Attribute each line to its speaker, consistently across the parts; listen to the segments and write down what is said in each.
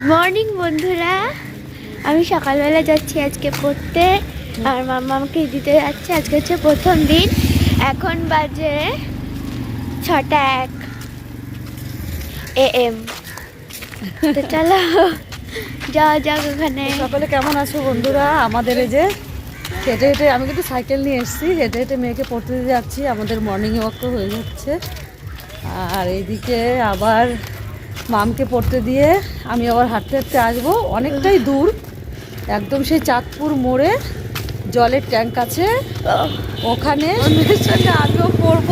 Speaker 1: Morning বন্ধুরা। আমি সকালবেলা যাচ্ছি আজকে পড়তে। আর মাম্মা আমাকে দিতে যাচ্ছে। আজকে হচ্ছে প্রথম দিন। এখন বাজে ছটা এক এ এম। চলো, যাওয়া যাক ওখানে।
Speaker 2: সকলে কেমন আছো বন্ধুরা? আমাদের এই যে হেঁটে হেঁটে আমি কিন্তু সাইকেল নিয়ে এসেছি। হেঁটে হেঁটে মেয়েকে পড়তে যাচ্ছি। আমাদের মর্নিং ওয়াকও হয়ে যাচ্ছে। আর এইদিকে আবার মামকে পড়তে দিয়ে আমি আবার হাঁটতে হাঁটতে আসব। অনেকটাই দূর। একদম সেই চাঁদপুর মোড়ে জলের ট্যাঙ্ক আছে। ওখানে আমিও পড়ব।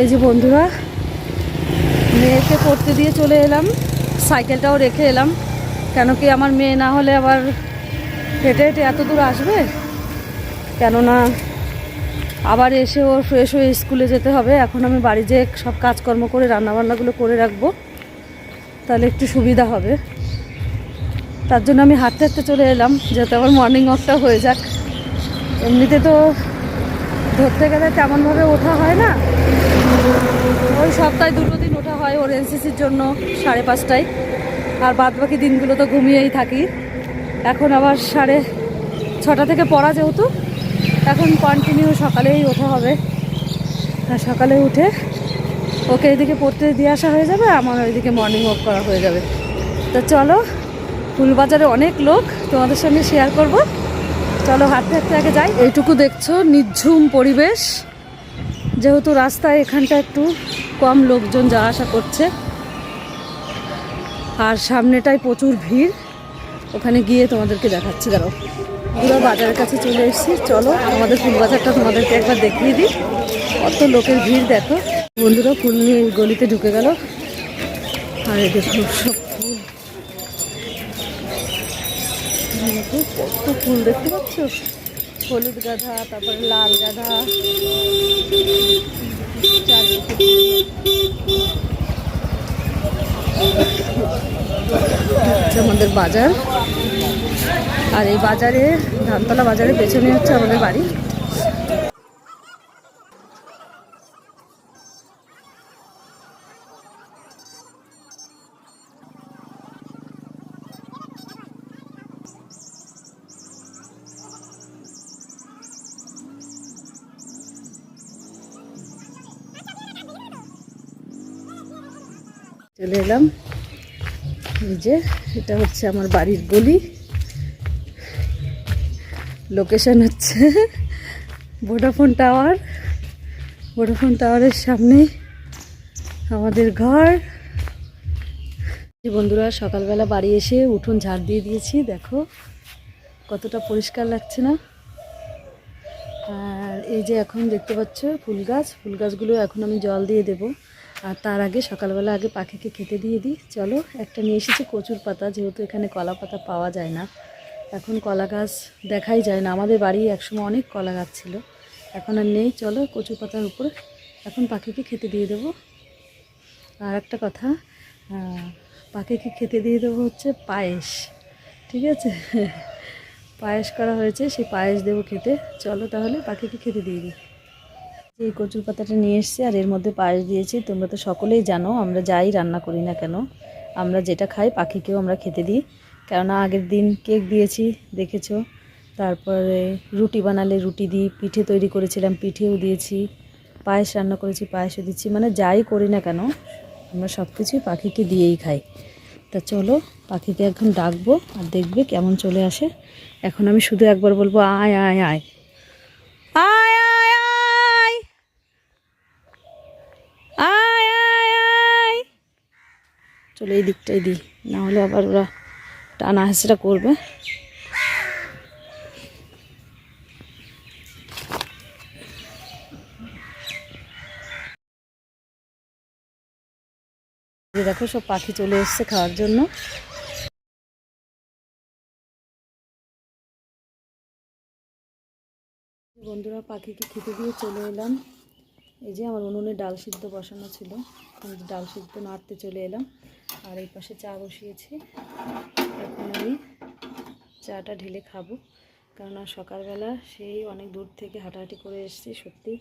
Speaker 2: এই যে বন্ধুরা, মেয়েকে পড়তে দিয়ে চলে এলাম। সাইকেলটাও রেখে এলাম। কেন কি আমার মেয়ে না হলে আবার হেঁটে হেঁটে এত দূর আসবে? কেননা আবার এসে ওর ফ্রেশ হয়ে স্কুলে যেতে হবে। এখন আমি বাড়ি যেয়ে সব কাজকর্ম করে, রান্নাবান্নাগুলো করে রাখব। তাহলে একটু সুবিধা হবে। তার জন্য আমি হাঁটতে হাঁটতে চলে এলাম, যাতে আমার মর্নিং ওয়াকটা হয়ে যাক। এমনিতে তো ধরতে গেলে তেমনভাবে ওঠা হয় না। ওই সপ্তাহে দুটো দিন ওঠা হয় ওর এনসিসির জন্য, সাড়ে পাঁচটায়। আর বাদ বাকি দিনগুলো তো ঘুমিয়েই থাকি। এখন আবার সাড়ে ছটা থেকে পড়া যেহেতু এখন কন্টিনিউ সকালেই ওঠা হবে। আর সকালে উঠে ওকে এদিকে পড়তে দিয়ে আসা হয়ে যাবে, আমার ওইদিকে মর্নিং ওয়াক করা হয়ে যাবে। তো চলো, ফুলবাজারে অনেক লোক, তোমাদের সঙ্গে শেয়ার করব। চলো, হাঁটতে হাঁটতে আগে যাই। এইটুকু দেখছ, নিঝুম পরিবেশ। যেহেতু রাস্তায় এখানটা একটু কম লোকজন যাওয়া আসা করছে, আর সামনেটায় প্রচুর ভিড়। ওখানে গিয়ে তোমাদেরকে দেখাচ্ছি, দাঁড়াও। পুরো বাজারের কাছে চলে এসেছি। চলো, আমাদের ফুল বাজারটা তোমাদেরকে একবার দেখিয়ে দিই। অত লোকের ভিড়, দেখো। বন্ধুরা, ফুল নিয়ে গলিতে ঢুকে গেল। আর দেখো সব ফুল। কত ফুল, দেখতে পাচ্ছ? হলুদ গাধা, তারপরে লাল গাধা। হচ্ছে আমাদের বাজার। আর এই বাজারে ধানতলা বাজারের পেছনে হচ্ছে আমাদের বাড়ি। চলে এলাম। এই যে, এটা হচ্ছে আমার বাড়ির গলি। লোকেশন হচ্ছে ভোডাফোন টাওয়ার ভোডাফোন টাওয়ারের সামনে আমাদের ঘর। বন্ধুরা, সকালবেলা বাড়ি এসে উঠোন ঝাড় দিয়ে দিয়েছি, দেখো। কতটা পরিষ্কার লাগছে না? আর এই যে এখন দেখতে পাচ্ছ ফুল গাছ, ফুল গাছগুলো এখন আমি জল দিয়ে দেবো। আর তার আগে সকালবেলা আগে পাখিকে খেতে দিয়ে দিই। চলো, একটা নিয়ে এসেছি কচুর পাতা, যেহেতু এখানে কলা পাতা পাওয়া যায় না। এখন কলা গাছ দেখাই যায় না। আমাদের বাড়ি একসময় অনেক কলা গাছ ছিল। এখন আর নেই। চলো কচু পাতার উপরে এখন পাখিকে খেতে দিয়ে দেবো। আর একটা কথা পাখিকে খেতে দিয়ে দেবো হচ্ছে পায়েস। ঠিক আছে? পায়েস করা হয়েছে, সেই পায়েস দেবো খেতে। চলো তাহলে পাখিকে খেতে দিয়ে দিই। এই কচুর পাতাটা নিয়ে এসেছি আর এর মধ্যে পায়েস দিয়েছি। তোমরা তো সকলেই জানো, আমরা যাই রান্না করি না কেন। আমরা যেটা খাই, পাখিকেও আমরা খেতে দিই। কেননা আগের দিন কেক দিয়েছি, দেখেছ? তারপরে রুটি বানালে রুটি দিই, পিঠে তৈরি করেছিলাম, পিঠেও দিয়েছি। পায়েস রান্না করেছি, পায়েসও দিচ্ছি। মানে যাই করি না কেন, আমরা সব কিছুই পাখিকে দিয়েই খাই। তা চলো, পাখিকে এখন ডাকবো আর দেখবে কেমন চলে আসে। এখন আমি শুধু একবার বলব আয় আয় আয় আয় আয় আয় আয় আয় আয় চলো এই দিকটাই দিই, না হলে আবার ওরা টানা হাসিটা করবে। দেখো সব পাখি চলে এসছে খাওয়ার জন্য। বন্ধুরা, পাখিকে খেতে দিয়ে চলে এলাম। এই যে আমার উনুনে ডাল সিদ্ধ বসানো ছিল। আমি ডাল সিদ্ধ নাড়তে চলে এলাম, আর এই পাশে চা বসিয়েছি। এখন আমি চাটা ঢেলে খাব। কেননা সকালবেলা সেই অনেক দূর থেকে হাঁটাহাঁটি করে এসেছি। সত্যি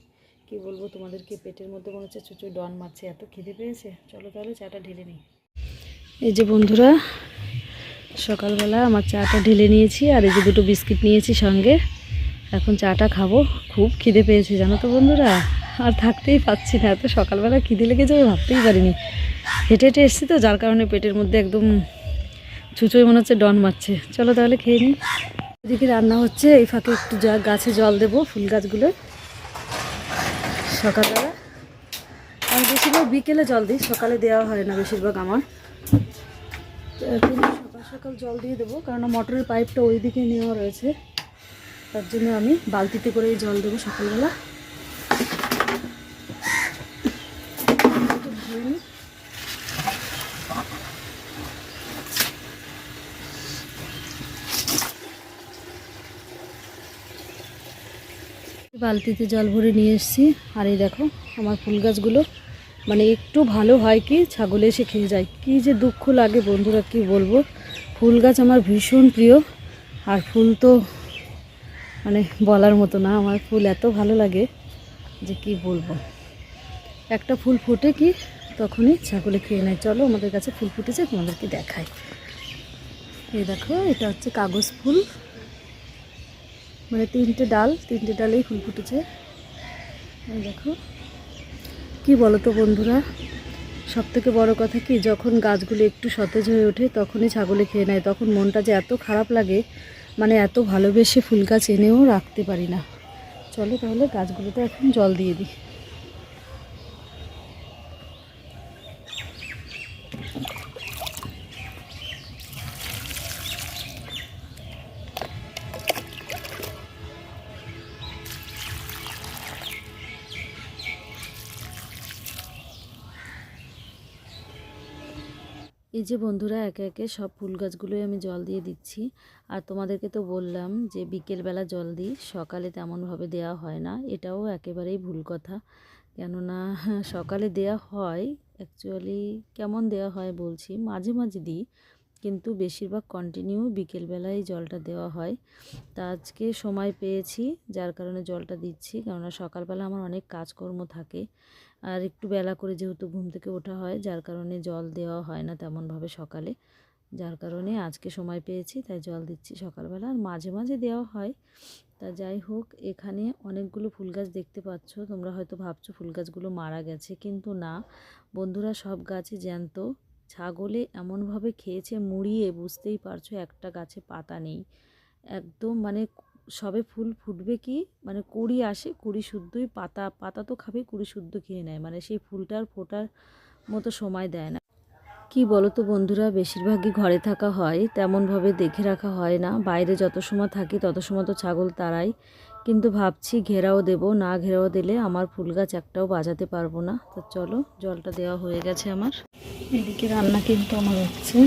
Speaker 2: কি বলব, তোমাদেরকে পেটের মধ্যে মনে হচ্ছে চুচু ডন মারছে। এত খিদে পেয়েছে। চলো তাহলে চাটা ঢেলে নিই। এই যে বন্ধুরা, সকালবেলা আমার চাটা ঢেলে নিয়েছি, আর এই যে দুটো বিস্কিট নিয়েছি সঙ্গে। এখন চাটা খাব। খুব খিদে পেয়েছে, জানো তো বন্ধুরা? আর থাকতেই পাচ্ছি না। এত সকালবেলা খিদে লেগে যাবে ভাবতেই পারিনি। হেঁটে হেঁটে এসেছি তো, যার কারণে পেটের মধ্যে একদম চুচোই মনে হচ্ছে ডন মারছে। চলো তাহলে খেয়ে নিই এদিকে রান্না হচ্ছে, এই ফাঁকে একটু যা গাছে জল দেবো ফুল গাছগুলো। সকালবেলা আমি বেশিরভাগ বিকেলে জল দিই, সকালে দেওয়া হয় না বেশিরভাগ আমার। সকাল সকাল জল দিয়ে দেবো কারণ মোটরের পাইপটা ওই দিকে নেওয়া রয়েছে। তার জন্য আমি বালতিতে করেই জল দেবো সকালবেলা একটু ধুয়ে নিই। বালতিতে জল ভরে নিয়ে এসেছি। আর এই দেখো, আমার ফুল গাছগুলো। মানে একটু ভালো হয় কি, ছাগলে এসে খেয়ে যায়। কি যে দুঃখ লাগে বন্ধুরা, কি বলব? ফুল গাছ আমার ভীষণ প্রিয়। আর ফুল তো মানে বলার মতো না, আমার ফুল এত ভালো লাগে যে কি বলব। একটা ফুল ফোটে কি, তখনই ছাগলে খেয়ে নেয়। চলো আমাদের কাছে ফুল ফুটেছে, তোমাদেরকে দেখায় এই দেখো, এটা হচ্ছে কাগজ ফুল। মানে তিনটে ডাল, তিনটে ডালেই ফুল ফুটেছে। দেখো। কি বলো তো বন্ধুরা সব থেকে বড়ো কথা কি, যখন গাছগুলো একটু সতেজ হয়ে ওঠে তখনই ছাগলে খেয়ে নেয়। তখন মনটা যে এত খারাপ লাগে মানে এত ভালোবেসে ফুল গাছ এনেও রাখতে পারি না। চলো তাহলে গাছগুলোতে এখন জল দিয়ে দিই। এই যে বন্ধুরা, একে একে সব ফুল গাছগুলোই আমি জল দিয়ে দিচ্ছি। আর তোমাদেরকে তো বললাম যে বিকেলবেলা জল দিই, সকালে তেমনভাবে দেওয়া হয় না। এটাও একেবারেই ভুল কথা। কেননা সকালে দেওয়া হয় অ্যাকচুয়ালি কেমন দেওয়া হয় বলছি, মাঝে মাঝে দিই, কিন্তু বেশিরভাগ কন্টিনিউ বিকেলবেলায় জলটা দেওয়া হয়। তা আজকে সময় পেয়েছি, যার কারণে জলটা দিচ্ছি। কেননা সকালবেলা আমার অনেক কাজকর্ম থাকে। আর একটু বেলা করে যেহেতু ঘুম থেকে ওঠা হয়, যার কারণে জল দেওয়া হয় না তেমনভাবে সকালে। যার কারণে আজকে সময় পেয়েছি, তাই জল দিচ্ছি সকালবেলা। আর মাঝে মাঝে দেওয়া হয়। তা যাই হোক, এখানে অনেকগুলো ফুল গাছ দেখতে পাচ্ছ। তোমরা হয়তো ভাবছ ফুল গাছগুলো মারা গেছে, কিন্তু না। বন্ধুরা সব গাছে জ্যান্ত। ছাগলে এমনভাবে খেয়েছে, মুড়িয়ে বুঝতেই পারছ একটা গাছে পাতা নেই। একদম মানে সবে ফুল ফুটবে কি? মানে কুড়ি আসে, কুড়ি শুদ্ধই, পাতা পাতা তো খাবে, কুড়ি শুদ্ধ খেয়ে নেয়। মানে সেই ফুলটার ফোটার মতো সময় দেয় না। কি বলো তো বন্ধুরা, বেশিরভাগই ঘরে থাকা হয়, তেমনভাবে দেখে রাখা হয় না। বাইরে যত সময় থাকি, তত সময় তো ছাগল তারাই। কিন্তু ভাবছি ঘেরাও দেব, না ঘেরাও দিলে আমার ফুল গাছ একটাও বাজাতে পারব না। তো চলো, জলটা দেওয়া হয়ে গেছে আমার। এদিকে রান্না কিন্তু আমার হচ্ছে।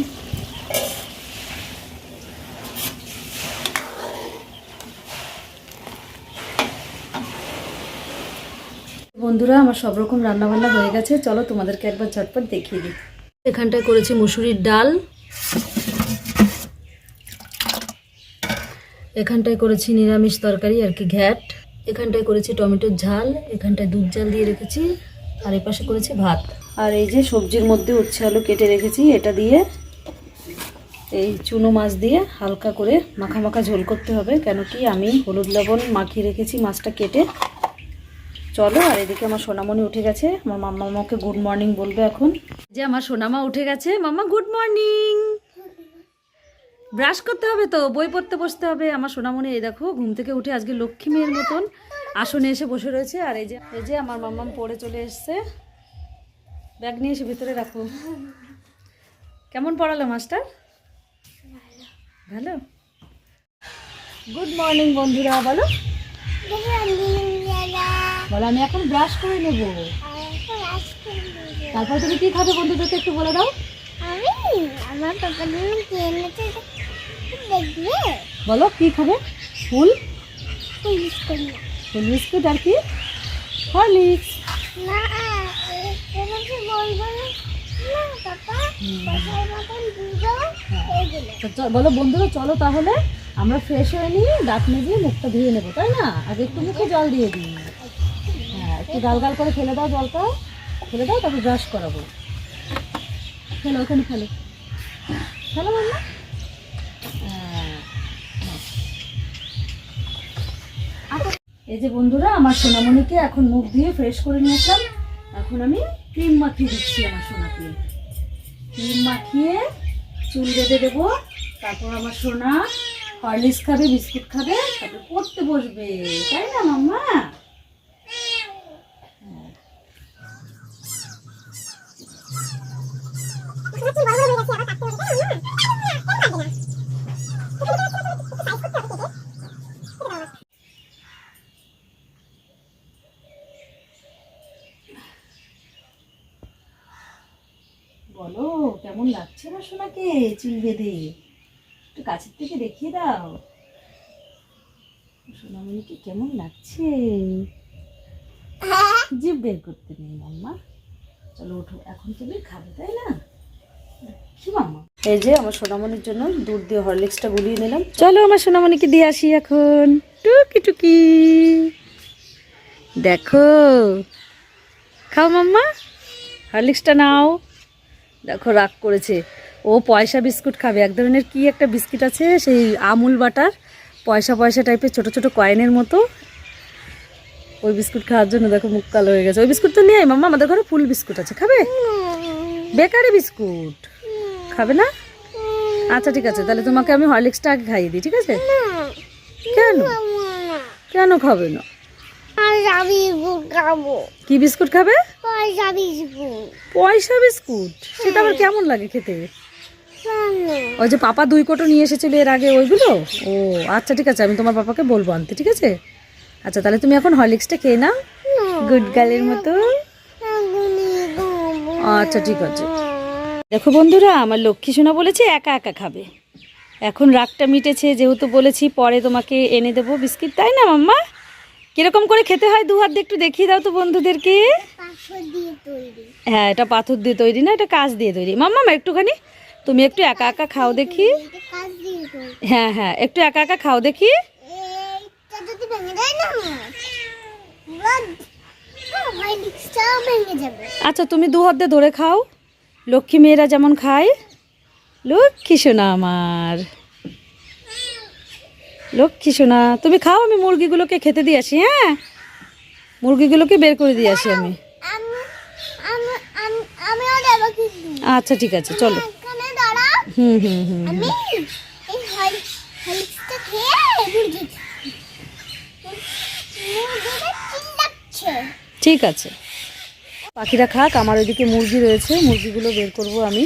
Speaker 2: বন্ধুরা, আমার সব রকম রান্নাবান্না হয়ে গেছে। চলো তোমাদেরকে একবার ঝটপট দেখিয়ে দিই। এখানটায় করেছি মুসুরির ডাল। এখানটায় করেছি নিরামিষ তরকারি আর কি ঘ্যাট। এখানটায় করেছি টমেটোর ঝাল। এখানটায় দুধ জাল দিয়ে রেখেছি। আর এই পাশে করেছি ভাত। আর এই যে সবজির মধ্যে উচ্ছে আলু কেটে রেখেছি, এটা দিয়ে এই চুনো মাছ দিয়ে হালকা করে মাখা মাখা ঝোল করতে হবে। কেন কি আমি হলুদ লবণ মাখিয়ে রেখেছি মাছটা কেটে। চলো আর এদিকে আমার সোনামণি উঠে গেছে। আমার মাম্মা মামাকে গুড মর্নিং বলবে এখন। যে আমার সোনামা উঠে গেছে মাম্মা গুড মর্নিং ব্রাশ করতে হবে তো বই পড়তে বসতে হবে। আমার সোনামণি এই দেখো ঘুম থেকে উঠে আজকে লক্ষ্মী মেয়ের মতন আসনে এসে বসে রয়েছে। আর এই যে এই যে আমার মাম্মাম পড়ে চলে এসছে। ব্যাগ নিয়ে এসে ভিতরে রাখো। কেমন পড়ালো মাস্টার? ভালো। গুড মর্নিং বন্ধুরা বলো। বলো আমি এখন ব্রাশ করে নেব। তারপর তুমি কি খাবে বন্ধুদেরকে একটু বলে দাও।
Speaker 1: আমার দেখবে?
Speaker 2: বলো কি খাবে? ফুল? ফুল বিস্কুট। আর কি? হরলিক্স।
Speaker 1: না
Speaker 2: চ- বলো বন্ধুরা চলো তাহলে। আমরা ফ্রেশ হয়ে নিয়ে দাঁত মেজে মুখটা ধুয়ে নেব তাই না? আগে একটু মুখে জল দিয়ে দিই। হ্যাঁ একটু গাল গাল করে ফেলে দাও জলটা। ফেলে দাও, তারপর ব্রাশ করাবো। ফেলো, ওখানে ফেলো। খেলো মাম্মা এই যে বন্ধুরা, আমার সোনামণিকে এখন মুখ দিয়ে ফ্রেশ করে নিয়ে আসলাম এখন আমি ক্রিম মাখিয়ে দিচ্ছি আমার সোনাকে। ক্রিম মাখিয়ে চুল বেঁধে দেবো। তারপর আমার সোনা হরলিক্স খাবে, বিস্কুট খাবে, তারপর পড়তে বসবে। তাই না, মাম্মা? বলো কেমন লাগছে আমার সোনাকে চুল বেঁধে একটু কাছের থেকে দেখিয়ে দাও। সোনামণিকে কেমন লাগছে? জিভ বের করতে নেই মাম্মা চলো ওঠো এখন তুমি খাবে তাই না? এই যে আমার সোনামণির জন্য দুধ দিয়ে হরলিক্সটা গুলিয়ে নিলাম। চলো আমার সোনামণিকে দিয়ে আসি এখন। টুকি টুকি। দেখো। খাও মাম্মা। হরলিক্সটা নাও। দেখো, রাগ করেছে। ও পয়সা বিস্কুট খাবে। এক ধরনের কি একটা বিস্কিট আছে? সেই আমুল বাটার। পয়সা পয়সা টাইপের ছোট ছোট কয়েনের মতো। ওই বিস্কুট খাওয়ার জন্য দেখো মুখ কালো হয়ে গেছে। ওই বিস্কুট তো নিয়ে মাম্মা। আমাদের ঘরে ফুল বিস্কুট আছে। খাবে? Bakery biscuit. খাবে না আচ্ছা ঠিক আছে তাহলে তোমাকে আমি হরলিক্সটা আগে খাইয়ে দিই ঠিক আছে কেন কেন খাবে না
Speaker 1: আমি বিস্কুট
Speaker 2: কি বিস্কুট খাবে পয়সা বিস্কুট সেটা আবার কেমন লাগে খেতে ওই যে পাপা দুই কোটো নিয়ে এসেছিল এর আগে ওইগুলো ও আচ্ছা ঠিক আছে আমি তোমার পাপাকে বলব আনতে ঠিক আছে আচ্ছা তাহলে তুমি এখন হরলিক্সটা খেয়ে নাও গুড গার্লের মতো আচ্ছা ঠিক আছে দেখো বন্ধুরা, আমার লক্ষ্মী সোনা বলেছে একা একা খাবে। এখন রাগটা মিটেছে, যেহেতু বলেছি পরে তোমাকে এনে দেবো বিস্কিট, তাই না মাম্মা? কীরকম করে খেতে হয়? দু হাত একটু দেখিয়ে দাও তো বন্ধুদেরকে। হ্যাঁ এটা পাথর দিয়ে তৈরি না, এটা কাজ দিয়ে তৈরি। মাম্মা একটুখানি। তুমি একটু একা একা খাও দেখি। হ্যাঁ হ্যাঁ একটু একা একা খাও দেখি। আচ্ছা তুমি দু হাত দিয়ে ধরে খাও। লক্ষ্মী মেয়েরা যেমন খায়, লক্ষ্মী সোনা আমার। লক্ষ্মী সোনা, তুমি খাও, আমি মুরগিগুলোকে খেতে দিয়ে আসি হ্যাঁ? মুরগিগুলোকে বের করে দিয়ে আসি আমি। আচ্ছা ঠিক আছে, চলো। হুম হুম ঠিক আছে। পাখিরা খাক, আমার ওইদিকে মুরগি রয়েছে, মুরগিগুলো বের করব আমি।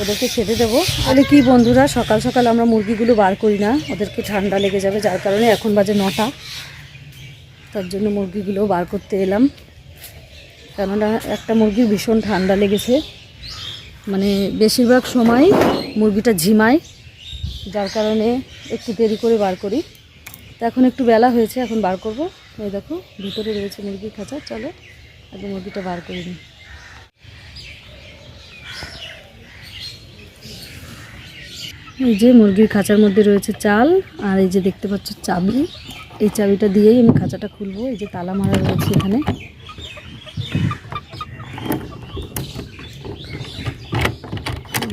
Speaker 2: ওদেরকে খেতে দেবো। তাহলে কি বন্ধুরা, সকাল সকাল আমরা মুরগিগুলো বার করি না, ওদেরকে ঠান্ডা লেগে যাবে, যার কারণে এখন বাজে নটা। তার জন্য মুরগিগুলো বার করতে এলাম। কেননা একটা মুরগির ভীষণ ঠান্ডা লেগেছে। মানে বেশিরভাগ সময় মুরগিটা ঝিমায়, যার কারণে একটু দেরি করে বার করি। তো এখন একটু বেলা হয়েছে, এখন বার করব। এই দেখো, ভিতরে রয়েছে মুরগির খাঁচা, চলো। আগে মুরগিটা বার করে নিই। এই যে মুরগির খাঁচার মধ্যে রয়েছে চাল, আর এই যে দেখতে পাচ্ছ চাবি। এই চাবিটা দিয়েই আমি খাঁচাটা খুলবো। এই যে তালা মারা রয়েছে এখানে।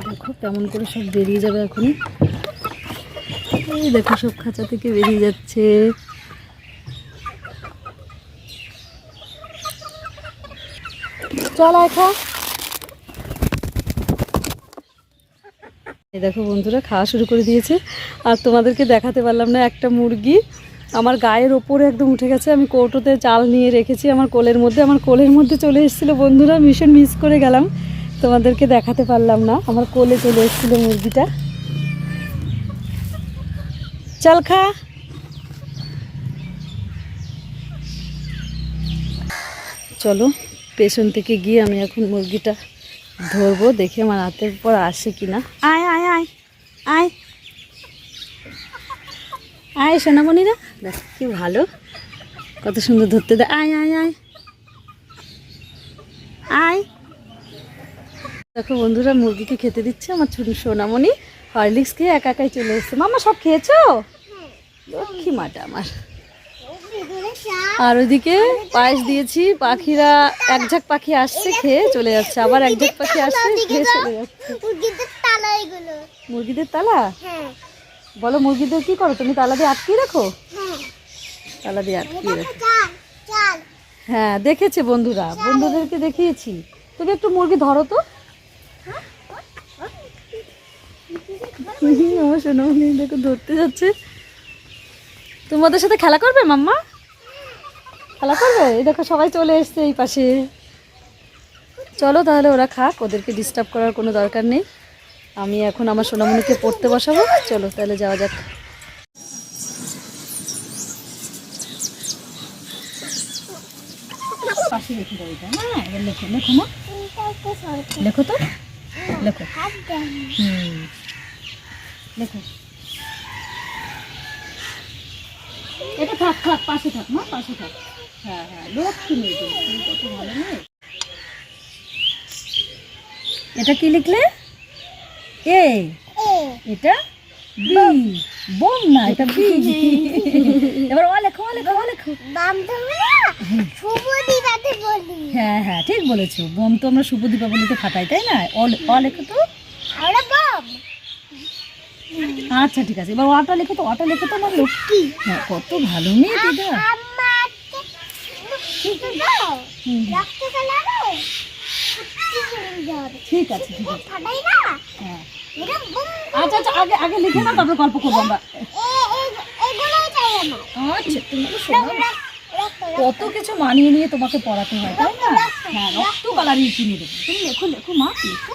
Speaker 2: দেখো কেমন করে সব বেরিয়ে যাবে এখনই। এই দেখো সব খাঁচা থেকে বেরিয়ে যাচ্ছে। চল খা। এই দেখো বন্ধুরা, খাওয়া শুরু করে দিয়েছে। আর তোমাদেরকে দেখাতে পারলাম না একটা মুরগি। আমার গায়ের ওপরে একদম উঠে গেছে। আমি কৌটোতে চাল নিয়ে রেখেছি আমার কোলের মধ্যে। আমার কোলের মধ্যে চলে এসেছিল বন্ধুরা, ভীষণ মিস করে গেলাম। তোমাদেরকে দেখাতে পারলাম না, আমার কোলে চলে এসেছিল মুরগিটা। চল খা। চলো পেছন থেকে গিয়ে আমি এখন মুরগিটা ধরবো, দেখে আমার হাতের পর আসে কিনা। আয় আয় আয় আয়। আয়, সোনামণিরা, দেখ কি ভালো। কত সুন্দর ধরতে দেয় আয় আয় আয়। আয়। দেখো বন্ধুরা, মুরগিকে খেতে দিচ্ছে আমার ছোট সোনামণি। হরলিক্স খেয়ে একা একাই চলে এসছে। মামা, সব খেয়েছো? লক্ষ্মী মাটা আমার। আর ওইদিকে পায়েস দিয়েছি। পাখিরা এক ঝাঁক পাখি আসছে খেয়ে চলে যাচ্ছে। আবার এক ঝাঁক পাখি আসছে খেয়ে চলে যাচ্ছে।
Speaker 1: মুরগিদের তালা এগুলো।
Speaker 2: মুরগিদের তালা?
Speaker 1: হ্যাঁ।
Speaker 2: বলো মুরগিদের কি করো? তুমি তালা দিয়ে আটকিয়ে রাখো?
Speaker 1: হ্যাঁ।
Speaker 2: তালা দিয়ে আটকিয়ে রাখো। হ্যাঁ দেখেছে বন্ধুরা। বন্ধুদেরকে দেখিয়েছি। তুমি একটু মুরগি ধরো তো। আমার সোনামণি দেখো ধরতে যাচ্ছে। তোমাদের সাথে খেলা করবে মাম্মা? খেলা করবে? এই দেখো সবাই চলে এসছে এই পাশে। চলো তাহলে ওরা খাক, ওদেরকে ডিস্টার্ব করার কোনো দরকার নেই। আমি এখন আমার সোনামণিকে পড়তে বসাবো। চলো তাহলে যাওয়া যাক। পাশে এটা। এটা থাক থাক, পাশে থাক মা, পাশে থাক। হ্যাঁ হ্যাঁ লক্ষ্মী তুমি কত ভালো মেয়ে। এটা কি লিখলে? এ এটা বি বোম না এটা বি। এবার ও লেখো ও লেখো ও হ্যাঁ হ্যাঁ ঠিক বলেছ। বোম তো আমরা শুভ দীপাবলিতে ফাটাই তাই না? অ লেখো তো? আচ্ছা ঠিক আছে। এবার অটা লেখো তো অটা লেখো তো আমার লক্ষ্মী। হ্যাঁ কত ভালো মেয়ে দিদা
Speaker 1: আমাকে শুধু দাও
Speaker 2: হুম,
Speaker 1: রক্ত কালারে
Speaker 2: ঠিক আছে ঠিক আছে। হ্যাঁ। আচ্ছা আচ্ছা আগে আগে লিখে না তারপরে গল্প করব আমরা। আচ্ছা কত কিছু মানিয়ে নিয়ে তোমাকে পড়াতে হয় তাই না? হ্যাঁ রক্ত কালার কালারই কিনে দেবো তুমি লেখো লেখো মা লেখো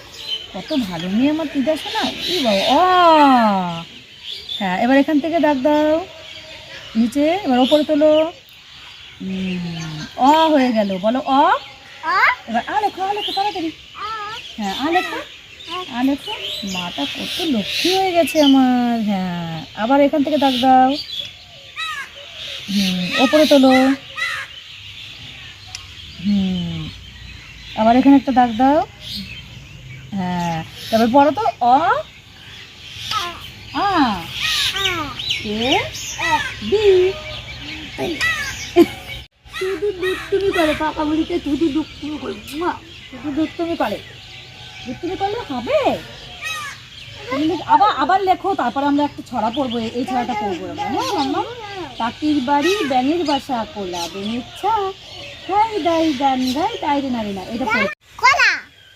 Speaker 2: কত ভালো মেয়ে আমার দিদা শোনা ই বাবা অ হ্যাঁ এবার এখান থেকে ডাক দাও। নিচে এবার ওপরে তোলো। অ হয়ে গেল বলো অ। এবার আ লেখো আ লেখো তাড়াতাড়ি। হ্যাঁ আ লেখো আ লেখো। মাটা কত লক্ষ্মী হয়ে গেছে আমার হ্যাঁ। আবার এখান থেকে ডাক দাও। হুম ওপরে তোলো। হুম আবার এখানে একটা দাগ দাও। হ্যাঁ তারপর পড়ো তো অ। আ। A B. শুধু দুধ তুমি করে বলিতে শুধু দুধ তুমি করে। মা শুধু দুধ তুমি করে দুধ তুমি করলে হবে আবার আবার লেখো তারপর আমরা একটা ছড়া পড়ব এই- ছড়াটা পড়ব আমরা হ্যাঁ মাম্মা? পাখির বাড়ি ব্যাঙের বাসা কোলা বেঙের ছা। দাই গান গাই তাই রে নারী না এটা পড়ে।
Speaker 1: কলা?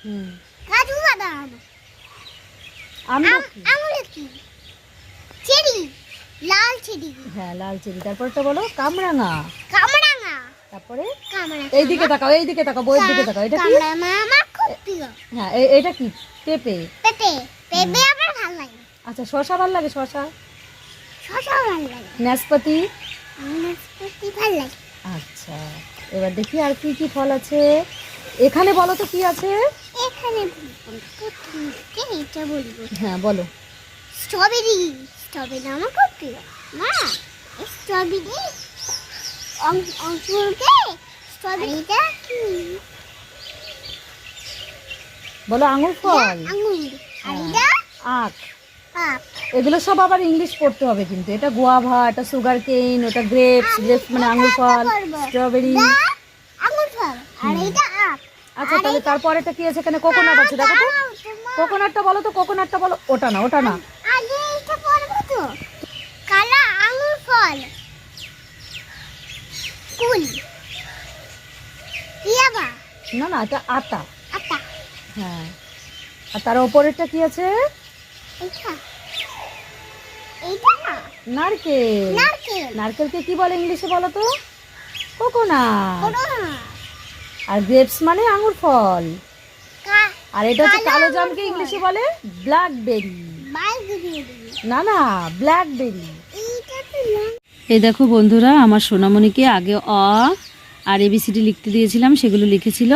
Speaker 2: হুম।
Speaker 1: কাজু বাদাম।
Speaker 2: আমরা
Speaker 1: কি? চেরি লাল চেরি
Speaker 2: হ্যাঁ লাল চেরি তারপরটা বলো কামরাঙা।
Speaker 1: কামরাঙা।
Speaker 2: তারপরে
Speaker 1: কামরাঙা
Speaker 2: এইদিকে তাকাও এইদিকে তাকাও বইয়ের দিকে তাকাও এটা কি? হ্যাঁ এটা কি? পেঁপে।
Speaker 1: পেঁপে পেঁপে আমার ভালো লাগে।
Speaker 2: আচ্ছা শশা ভালো লাগে শশা
Speaker 1: শশা ভালো লাগে।
Speaker 2: নাশপাতি?
Speaker 1: নাশপাতি ভালো লাগে।
Speaker 2: আচ্ছা এবার দেখি আর কি কি ফল আছে। এখানে বলো তো কি আছে?
Speaker 1: এখানে এটা বলব।
Speaker 2: হ্যাঁ বলো।
Speaker 1: স্ট্রবেরি স্ট্রবেরি আমার খুব প্রিয়। মা স্ট্রবেরি
Speaker 2: বলো আঙুর ফল। হ্যাঁ।
Speaker 1: এটা
Speaker 2: আখ। এগুলো সব আবার ইংলিশ পড়তে হবে কিন্তু। এটা গোয়াভা এটা সুগার কেন ওটা গ্রেপস গ্রেপস মানে আঙুর ফল স্ট্রবেরি
Speaker 1: এটা
Speaker 2: আচ্ছা তাহলে তারপরেটা কি আছে এখানে? কোকোনাট আছে দেখো তো। কোকোনাটটা বলো তো কোকোনাটটা বলো। ওটা না ওটা না।
Speaker 1: আগে এটা পড়ব তো। কালা আঙুর ফল। কুল ইয়াবা
Speaker 2: না না এটা আতা।
Speaker 1: আটা
Speaker 2: হ্যাঁ। আর তার ওপরেরটা কি আছে?
Speaker 1: এটা এইটা না?
Speaker 2: নারকেল।
Speaker 1: নারকেল।
Speaker 2: নারকেলকে কি বলে ইংলিশে বলো তো? কোকোনাট। আর গ্রেপস মানে আঙুর ফল। আর এটা হচ্ছে
Speaker 1: কালো
Speaker 2: জামকে ইংলিশে বলে ব্ল্যাকবেরি। না না ব্ল্যাকবেরি। এই দেখো বন্ধুরা, আমার সোনামণিকে আগে অ আর এবিসিডি লিখতে দিয়েছিলাম, সেগুলো লিখেছিল।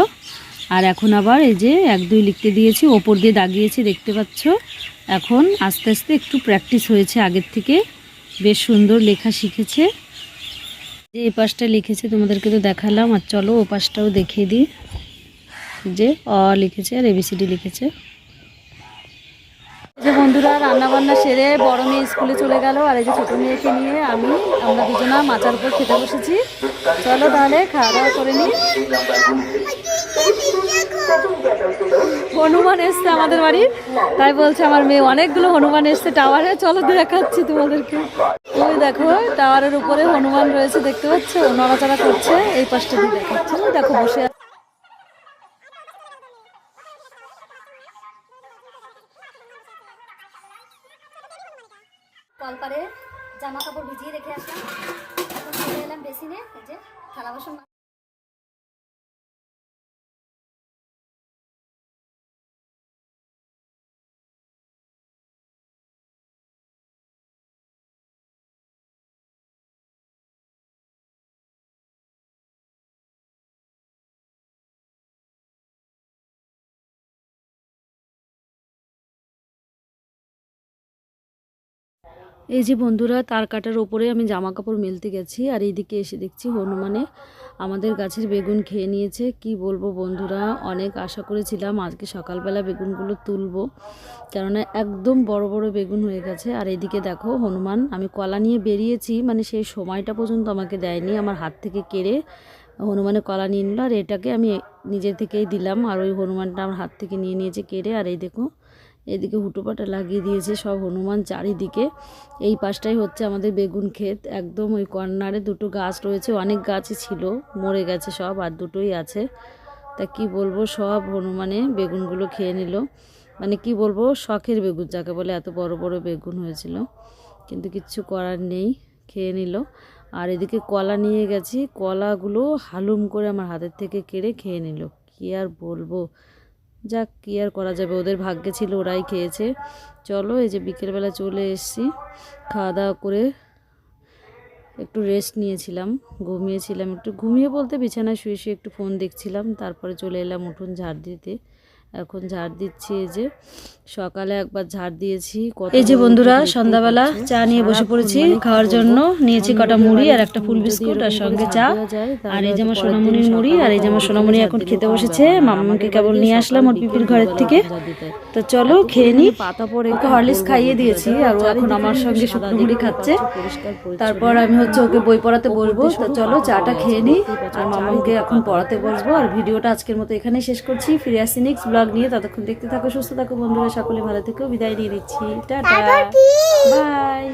Speaker 2: আর এখন আবার এই যে এক দুই লিখতে দিয়েছি, ওপর দিয়ে দাগিয়েছি, দেখতে পাচ্ছ? এখন আস্তে আস্তে একটু প্র্যাকটিস হয়েছে আগের থেকে। বেশ সুন্দর লেখা শিখেছে। যে এই পাশটা লিখেছে, তোমাদেরকে তো দেখালাম, আর চলো ও পাশটাও দেখিয়ে দিই। যে অ লিখেছে আর এবিসিডি লিখেছে। যে বন্ধুরা রান্না বান্না সেরে বড় মেয়ে স্কুলে চলে গেল আর এই যে ছোট মেয়েকে নিয়ে আমি, আমরা দুজনা মাচার উপর খেতে বসেছি। চলো তাহলে খাওয়া দাওয়া করে নিই হনুমান এসছে আমাদের বাড়ির তাই বলছে আমার মেয়ে, অনেকগুলো হনুমান এসছে টাওয়ারে, চলো দেখাচ্ছি তোমাদেরকে। ওই দেখো, টাওয়ারের উপরে হনুমান রয়েছে, দেখতে পাচ্ছ? নড়াচড়া করছে, এই পাশটা দিয়ে দেখাচ্ছে। দেখো, বসে
Speaker 3: এই যে
Speaker 2: বন্ধুরা, তার কাটার ওপরে আমি জামা কাপড় মেলতে গেছি আর এইদিকে এসে দেখছি হনুমানে আমাদের গাছের বেগুন খেয়ে নিয়েছে। কি বলব বন্ধুরা, অনেক আশা করেছিলাম আজকে সকালবেলা বেগুনগুলো তুলবো, কেননা একদম বড় বড় বেগুন হয়ে গেছে। আর এইদিকে দেখো হনুমান, আমি কলা নিয়ে বেরিয়েছি মানে সেই সময়টা পর্যন্ত আমাকে দেয়নি, আমার হাত থেকে কেড়ে হনুমানে কলা নিয়ে নিল। আর এটাকে আমি নিজে থেকেই দিলাম, আর ওই হনুমানটা আমার হাত থেকে নিয়ে নিয়েছে কেড়ে। আর এই দেখো এদিকে হুটোপাটা লাগিয়ে দিয়েছে সব হনুমান চারিদিকে। এই পাশটাই হচ্ছে আমাদের বেগুন ক্ষেত। একদম ওই কর্নারে দুটো গাছ রয়েছে, অনেক গাছই ছিল, মরে গেছে সব আর দুটোই আছে। তা কি বলব, সব হনুমানে বেগুনগুলো খেয়ে নিল। মানে কি বলব, শখের বেগুন, যাকে বলে এত বড় বড় বেগুন হয়েছিল। কিন্তু কিচ্ছু করার নেই, খেয়ে নিল। আর এদিকে কলা নিয়ে গেছি, কলাগুলো হালুম করে আমার হাতের থেকে কেড়ে খেয়ে নিল। কি আর বলব? যাক, কী আর করা যাবে? ওদের ভাগ্যে ছিল, ওরাই খেয়েছে। চলো, এই যে বিকেলবেলা চলে এসেছি। খাওয়া দাওয়া করে একটু রেস্ট নিয়েছিলাম, ঘুমিয়েছিলাম একটু। ঘুমিয়ে বলতে বিছানায় শুয়ে শুয়ে একটু ফোন দেখছিলাম, তারপরে চলে এলাম উঠুন ঝাড় দিতে। এখন ঝাড় দিচ্ছি এই যে। সকালে একবার ঝাড় দিয়েছি
Speaker 4: এই যে বন্ধুরা সন্ধ্যাবেলা চা নিয়ে বসে পড়েছি
Speaker 2: মানে
Speaker 4: খাওয়ার জন্য। নিয়েছি কটা মুড়ি আর একটা ফুল বিস্কুট আর সঙ্গে চা। আর এই যে আমার সোনামণির মুড়ি আর এই যে আমার সোনামণি এখন খেতে বসেছে
Speaker 2: না।
Speaker 4: মামাকে কেবল নিয়ে আসলাম ওর পিপির ঘরের থেকে। তো চলো খেয়ে নি।
Speaker 2: পাতা পড়ে
Speaker 4: ওকে হরলিক্স খাইয়ে দিয়েছি আর ও এখন আমার সঙ্গে শুকনো মুড়ি খাচ্ছে। তারপর আমি হচ্ছে ওকে বই পড়াতে বসবো তো চলো চাটা খেয়ে নিই আর মামাকে এখন পড়াতে বসবো আর ভিডিওটা আজকের মতো এখানে শেষ করছি ফিরে আসছি নেক্সট ব্লগ নিয়ে ততক্ষণ দেখতে থাকো সুস্থ থাকো বন্ধুরা সকলে ভালো থেকো বিদায় নিয়ে নিচ্ছি। টাটা। বাই।